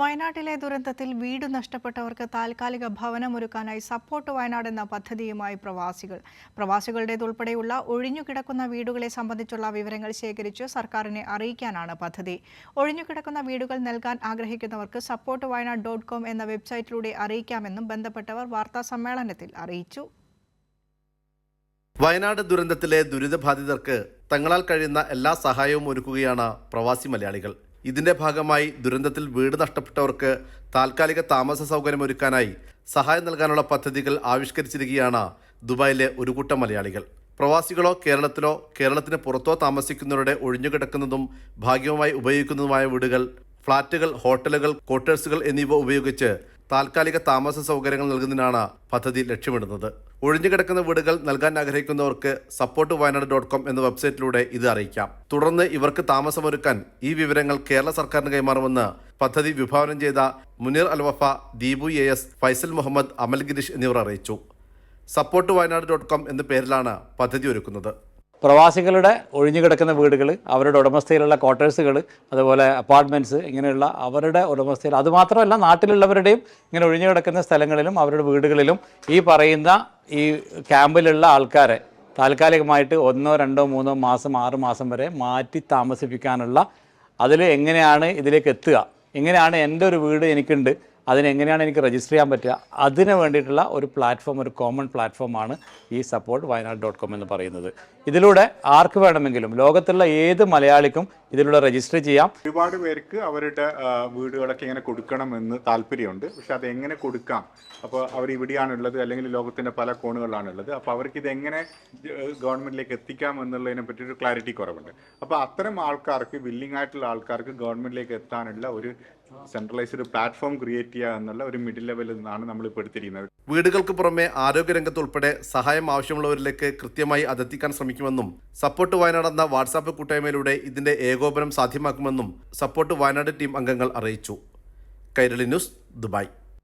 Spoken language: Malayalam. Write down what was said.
വയനാട്ടിലെ ദുരന്തത്തിൽ വീട് നഷ്ടപ്പെട്ടവർക്ക് താൽക്കാലിക ഭവനമൊരുക്കാനായി സപ്പോർട്ട് വയനാട് എന്ന പദ്ധതിയുമായി പ്രവാസികൾ. പ്രവാസികളുടേതുൾപ്പെടെയുള്ള ഒഴിഞ്ഞുകിടക്കുന്ന വീടുകളെ സംബന്ധിച്ചുള്ള വിവരങ്ങൾ ശേഖരിച്ച് സർക്കാരിനെ അറിയിക്കാനാണ് പദ്ധതി. ഒഴിഞ്ഞുകിടക്കുന്ന വീടുകൾ നൽകാൻ ആഗ്രഹിക്കുന്നവർക്ക് സപ്പോർട്ട് വയനാട് ഡോട്ട് കോം എന്ന വെബ്സൈറ്റിലൂടെ അറിയിക്കാമെന്നും ബന്ധപ്പെട്ടവർ വാർത്താ സമ്മേളനത്തിൽ അറിയിച്ചു. വയനാട് ദുരന്തത്തിലെ ദുരിതബാധിതർക്ക് തങ്ങളാൽ കഴിയുന്ന എല്ലാ സഹായവും ഒരുക്കുകയാണ് പ്രവാസി മലയാളികൾ. ഇതിന്റെ ഭാഗമായി ദുരന്തത്തിൽ വീട് നഷ്ടപ്പെട്ടവർക്ക് താൽക്കാലിക താമസ സൗകര്യം ഒരുക്കാനായി സഹായം നൽകാനുള്ള പദ്ധതികൾ ആവിഷ്കരിച്ചിരിക്കുകയാണ് ദുബായിലെ ഒരു കൂട്ടം മലയാളികൾ. പ്രവാസികളോ കേരളത്തിലോ കേരളത്തിന് പുറത്തോ താമസിക്കുന്നവരുടെ ഒഴിഞ്ഞുകിടക്കുന്നതും ഭാഗ്യവുമായി ഉപയോഗിക്കുന്നതുമായ വീടുകൾ ഫ്ളാറ്റുകൾ ഹോട്ടലുകൾ ക്വാർട്ടേഴ്സുകൾ എന്നിവ ഉപയോഗിച്ച് താൽക്കാലിക താമസ സൗകര്യങ്ങൾ നൽകുന്നതിനാണ് പദ്ധതി ലക്ഷ്യമിടുന്നത്. ഒഴിഞ്ഞുകിടക്കുന്ന വീടുകൾ നൽകാൻ ആഗ്രഹിക്കുന്നവർക്ക് സപ്പോർട്ട് വയനാട് ഡോട്ട് കോം എന്ന വെബ്സൈറ്റിലൂടെ ഇത് അറിയിക്കാം. തുടർന്ന് ഇവർക്ക് താമസമൊരുക്കാൻ ഈ വിവരങ്ങൾ കേരള സർക്കാരിന് കൈമാറുമെന്ന് പദ്ധതി വിഭാവനം ചെയ്ത മുനീർ അൽവഫ ദീപു എ എസ് ഫൈസൽ മുഹമ്മദ് അമൽ ഗിരീഷ് എന്നിവർ അറിയിച്ചു. സപ്പോർട്ട് വയനാട് ഡോട്ട് കോം എന്ന പേരിലാണ് പദ്ധതി ഒരുക്കുന്നത്. പ്രവാസികളുടെ ഒഴിഞ്ഞുകിടക്കുന്ന വീടുകൾ അവരുടെ ഉടമസ്ഥയിലുള്ള ക്വാർട്ടേഴ്സുകൾ അതുപോലെ അപ്പാർട്ട്മെന്റ്സ് ഇങ്ങനെയുള്ള അവരുടെ ഉടമസ്ഥയിൽ അതുമാത്രമല്ല നാട്ടിലുള്ളവരുടെയും ഇങ്ങനെ ഒഴിഞ്ഞുകിടക്കുന്ന സ്ഥലങ്ങളിലും അവരുടെ വീടുകളിലും ഈ പറയുന്ന ഈ ക്യാമ്പിലുള്ള ആൾക്കാരെ താൽക്കാലികമായിട്ട് ഒന്നോ രണ്ടോ മൂന്നോ മാസം ആറ് മാസം വരെ മാറ്റി താമസിപ്പിക്കാനുള്ള അതിൽ എങ്ങനെയാണ് ഇതിലേക്ക് എത്തുക? എങ്ങനെയാണ് എന്റെ ഒരു വീട് എനിക്കുണ്ട്? അതിനെങ്ങനെയാണ് എനിക്ക് രജിസ്റ്റർ ചെയ്യാൻ പറ്റുക? അതിന് വേണ്ടിയിട്ടുള്ള ഒരു പ്ലാറ്റ്ഫോം ഒരു കോമൺ പ്ലാറ്റ്ഫോമാണ് ഈ സപ്പോർട്ട് വയനാട് ഡോട്ട് കോം എന്ന് പറയുന്നത്. ഇതിലൂടെ ആർക്ക് വേണമെങ്കിലും ലോകത്തുള്ള ഏത് മലയാളിക്കും ഇതിലൂടെ രജിസ്റ്റർ ചെയ്യാം. ഒരുപാട് പേർക്ക് അവരുടെ വീടുകളൊക്കെ ഇങ്ങനെ കൊടുക്കണമെന്ന് താല്പര്യമുണ്ട്. പക്ഷെ അത് എങ്ങനെ കൊടുക്കാം? അപ്പോൾ അവർ ഇവിടെയാണുള്ളത് അല്ലെങ്കിൽ ലോകത്തിന്റെ പല കോണുകളിലാണുള്ളത്. അപ്പോൾ അവർക്ക് ഇത് എങ്ങനെ ഗവൺമെന്റിലേക്ക് എത്തിക്കാം എന്നുള്ളതിനെ പറ്റി ഒരു ക്ലാരിറ്റി കുറവുണ്ട്. അപ്പോൾ അത്തരം ആൾക്കാർക്ക് വില്ലിംഗ് ആയിട്ടുള്ള ആൾക്കാർക്ക് ഗവൺമെന്റിലേക്ക് എത്താനുള്ള ഒരു സെൻട്രലൈസ്ഡ് പ്ലാറ്റ്ഫോം ക്രിയേറ്റ് ചെയ്യുക എന്നുള്ള ഒരു മിഡിൽ ലെവലിൽ നിന്നാണ് നമ്മൾ ഇപ്പോൾ എടുത്തിരിക്കുന്നത്. വീടുകൾക്ക് പുറമെ ആരോഗ്യരംഗത്ത് ഉൾപ്പെടെ സഹായം ആവശ്യമുള്ളവരിലേക്ക് കൃത്യമായി അതെത്തിക്കാൻ ശ്രമിക്കുമെന്നും സപ്പോർട്ട് വയനാട് എന്ന വാട്സാപ്പ് കൂട്ടായ്മയിലൂടെ ഇതിന്റെ ഏകോപനം സാധ്യമാക്കുമെന്നും സപ്പോർട്ട് വയനാട് ടീം അംഗങ്ങൾ അറിയിച്ചു. Kairali news Dubai.